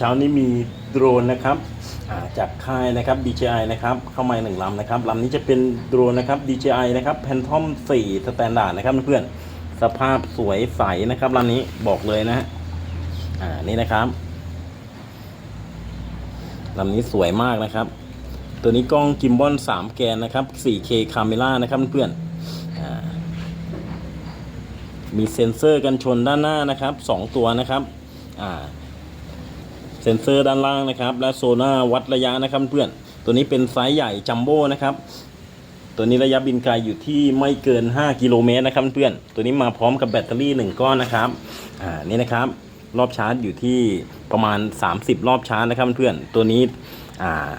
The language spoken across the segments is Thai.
ช้านี้มีโดรนนะครับาจากค่ายนะครับ DJI นะครับเข้ามาหนึ่งลำนะครับลำนี้จะเป็นโดรนนะครับ DJI นะครับ Phantom 4 Standard นะครับเพื่อนสภาพสวยใสนะครับลำนี้บอกเลยนะฮะอ่านี่นะครับลำนี้สวยมากนะครับ ตัวนี้กล้องกิมบอล3 แกนนะครับ 4K Camera นะครับเพื่อนอมีเซ็นเซอร์กันชนด้านหน้านะครับ 2 ตัวนะครับอ่า เซ็นเซอร์ด้านล่างนะครับ และโซน่าวัดระยะนะครับเพื่อน ตัวนี้เป็นไซส์ใหญ่จัมโบ้นะครับ ตัวนี้ระยะบินไกลอยู่ที่ไม่เกิน 5 กิโลเมตรนะครับเพื่อน ตัวนี้มาพร้อมกับแบตเตอรี่ 1 ก้อนนะครับ อ่า นี่นะครับ รอบชาร์จอยู่ที่ประมาณ 30 รอบชาร์จนะครับเพื่อน ตัวนี้ อ่า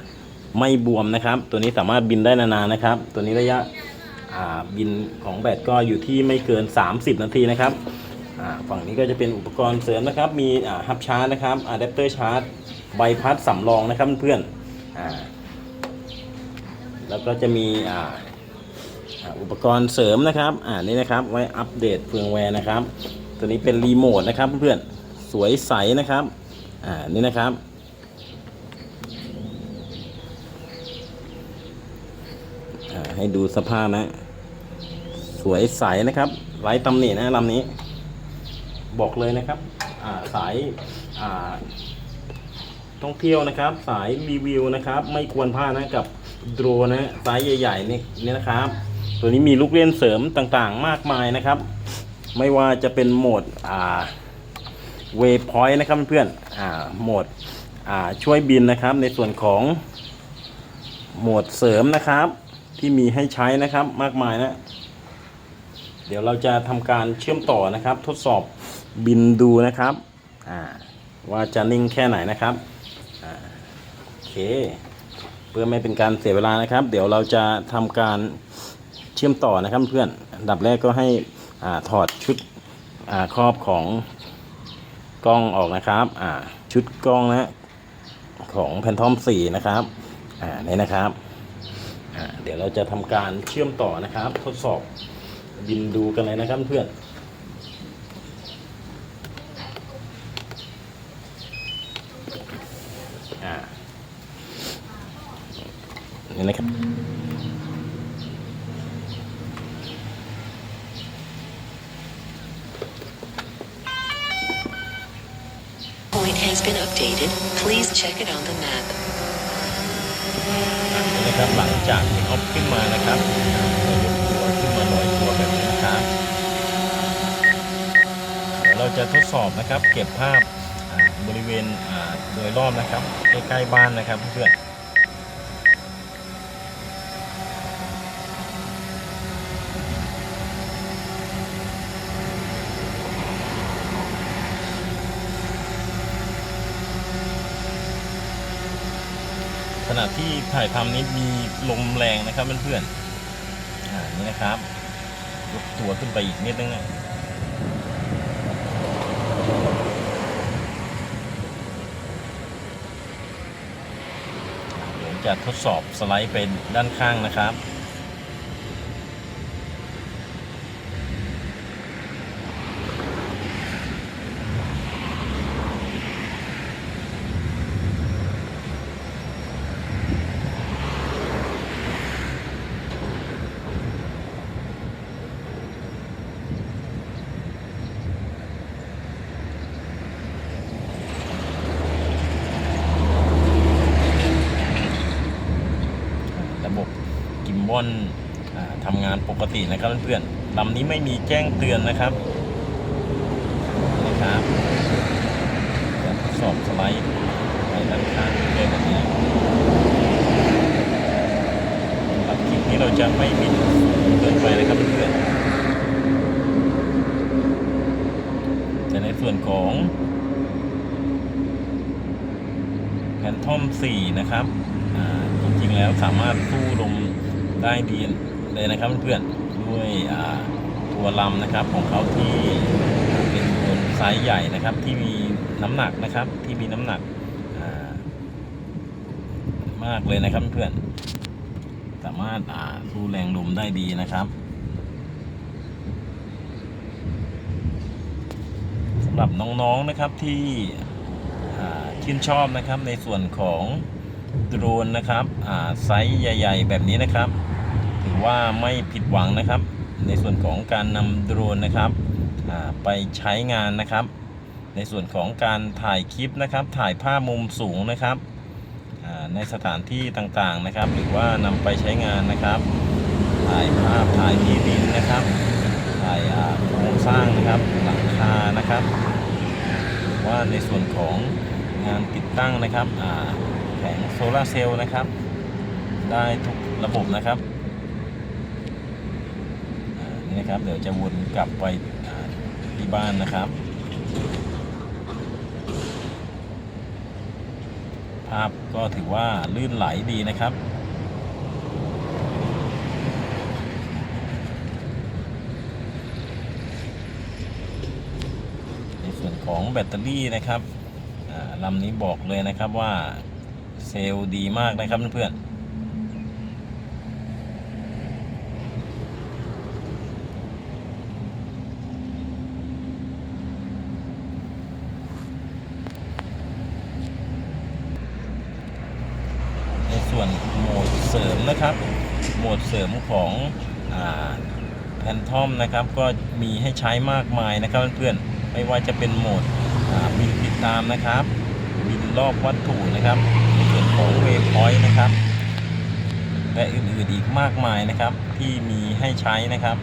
ไม่บวมนะครับ ตัวนี้สามารถบินได้นานๆนะครับ ตัวนี้ระยะ อ่า บินของแบตก็อยู่ที่ไม่เกิน 30 นาทีนะครับ ฝั่งนี้ก็จะเป็นอุปกรณ์เสริมนะครับ มีฮับชาร์จนะครับอะแดปเตอร์ชาร์จใบพัดสำรองนะครับเพื่อนอแล้วก็จะมีอุปกรณ์เสริมนะครับอ่านี่นะครับไว้อัปเดตเฟิร์มแวร์นะครับ ตัวนี้เป็นรีโมทนะครับเพื่อนสวยใสนะครับอ่านี่นะครับให้ดูสภาพนะ สวยใสนะครับไร้ตำหนินะลำนี้ บอกเลยนะครับาสายาท่องเที่ยวนะครับ สายรีวิวนะครับ ไม่ควรพลาดนะกับโดรนนะสายใหญ่ๆนี่นี่นะครับ ตัวนี้มีลูกเล่นเสริมต่างๆ มากมายนะครับ ไม่ว่าจะเป็นโหมดเวพอยต์นะครับเพื่อนๆอ่าโหมดช่วยบินนะครับ ในส่วนของโหมดเสริมนะครับ ที่มีให้ใช้นะครับมากมายนะ เดี๋ยวเราจะทำการเชื่อมต่อนะครับ ทดสอบ บินดูนะครับอ่าว่าจะนิ่งแค่ไหนนะครับอ่าโอเค เพื่อไม่เป็นการเสียเวลานะครับ เดี๋ยวเราจะทำการเชื่อมต่อนะครับเพื่อนอันดับแรกก็ให้อาถอดชุดอาครอบของกล้องออกนะครับอ่าชุดกล้องนะของแพนทอม4นะครับอ่านี่นะครับอ่าเดี๋ยวเราจะทำการเชื่อมต่อนะครับ ทดสอบบินดูกันเลยนะครับเพื่อน นี่นะครับ Point has been updated. Please check it on the map. นี่นะครับหลังจากที่ออฟขึ้นมานะครับเรายกตัวขึ้นมาลอยตัวแบบนี้นะครับเดี๋ยวเราจะทดสอบนะครับ เก็บภาพอ่าบริเวณอ่าโดยรอบนะครับใกล้ๆบ้านนะครับเพื่อน ขณะที่ถ่ายทำนี้มีลมแรงนะครับเพื่อนๆอ่านี่นะครับยกตัวขึ้นไปอีกนิดนึงนะเดี๋ยวจะทดสอบสไลด์เป็นด้านข้างนะครับ ระบบ กิมบอลอ่าทำงานปกตินะครับเพื่อนๆลำนี้ไม่มีแจ้งเตือนนะครับนะครับจะทดสอบสไลด์ไปด้านข้างเลยแบบนี้สำคลิปนี้เราจะไม่บินเกินไปนะครับเพื่อนๆแต่ในส่วนของแพนทอม4 นะครับจริงๆแล้วสามารถสู้ลม ได้ดีเลยนะครับเพื่อนๆด้วยตัวลำนะครับของเขาที่เป็นตัวไซส์ใหญ่นะครับที่มีน้ำหนักนะครับที่มีน้ำหนักมากเลยนะครับเพื่อนสามารถสู้แรงลมได้ดีนะครับสำหรับน้องๆนะครับที่ชื่นชอบนะครับในส่วนของ โดรนนะครับไซส์ใหญ่ ๆ แบบนี้นะครับ ถือว่าไม่ผิดหวังนะครับ ในส่วนของการนำโดรนนะครับไปใช้งานนะครับ ในส่วนของการถ่ายคลิปนะครับ ถ่ายภาพมุมสูงนะครับในสถานที่ต่างๆนะครับ หรือว่านำไปใช้งานนะครับ ถ่ายภาพถ่ายที่ดินนะครับ ถ่ายโครงสร้างนะครับหลังคานะครับ ว่าในส่วนของงานติดตั้งนะครับ โซลาเซลล์นะครับ ได้ทุกระบบนะครับนี่นะครับ เดี๋ยวจะวนกลับไปที่บ้านนะครับ ภาพก็ถือว่าลื่นไหลดีนะครับในส่วนของแบตเตอรี่นะครับลำนี้บอกเลยนะครับว่า เซลล์ดีมากนะครับเพื่อนในส่วนโหมดเสริมนะครับ โหมดเสริมของแพนทอมนะครับ ก็มีให้ใช้มากมายนะครับเพื่อนๆไม่ว่าจะเป็นโหมดบินติดตามนะครับบินรอบวัตถุนะครับ ของเวฟพอยต์นะครับ และอื่นๆอีกมากมายนะครับ ที่มีให้ใช้นะครับ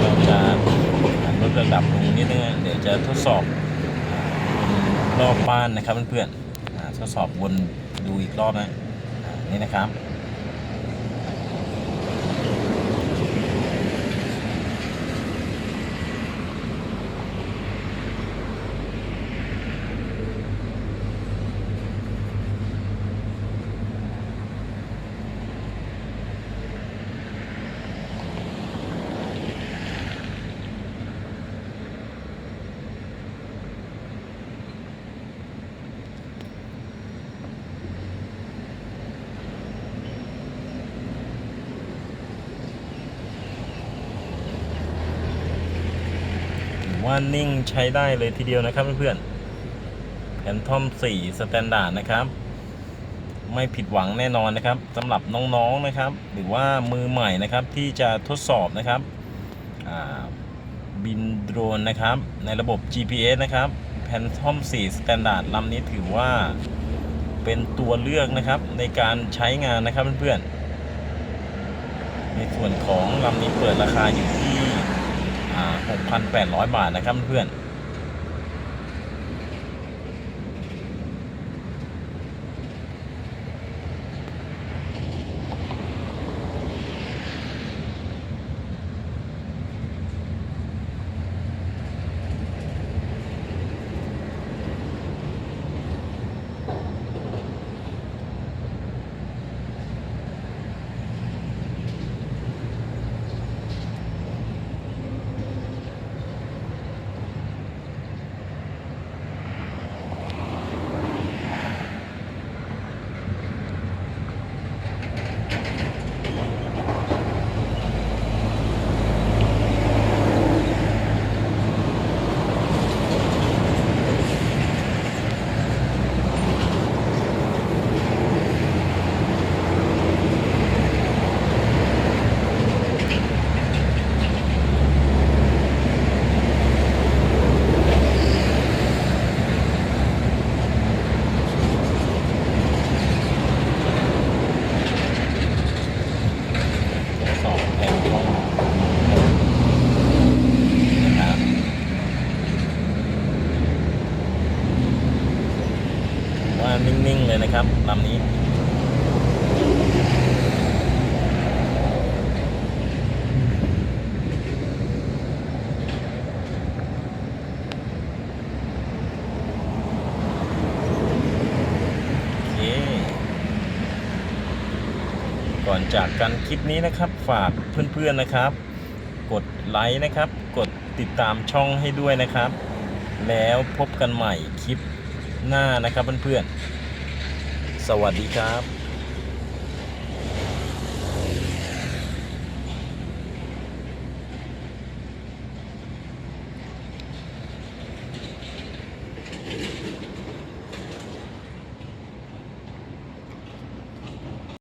เราจะลดระดับลงนิดนึงเดี๋ยวจะทดสอบรอบบ้านนะครับเพื่อนๆทดสอบวนดูอีกรอบนะอ่านี่นะครับ ว่านิ่งใช้ได้เลยทีเดียวนะครับเพื่อนๆแพนทอม4สแตนดาร์ดนะครับไม่ผิดหวังแน่นอนนะครับสำหรับน้องๆนะครับ หรือว่ามือใหม่นะครับที่จะทดสอบนะครับบินโดรนนะครับ ในระบบ GPS นะครับแพนทอม4สแตนดาร์ดลำนี้ถือว่าเป็นตัวเลือกนะครับในการใช้งานนะครับเพื่อนๆในส่วนของลำนี้เปิดราคาอยู่ที่ 6,800 บาทนะครับเพื่อนดสอบแผนกล้องนะครับว่านิ่ง ๆ เลยนะครับลำนี้ โอเค ก่อนจากกันคลิปนี้นะครับ ฝากเพื่อนๆนะครับ กดไลค์นะครับ กดติดตามช่องให้ด้วยนะครับ แล้วพบกันใหม่คลิปหน้านะครับเพื่อนๆสวัสดีครับ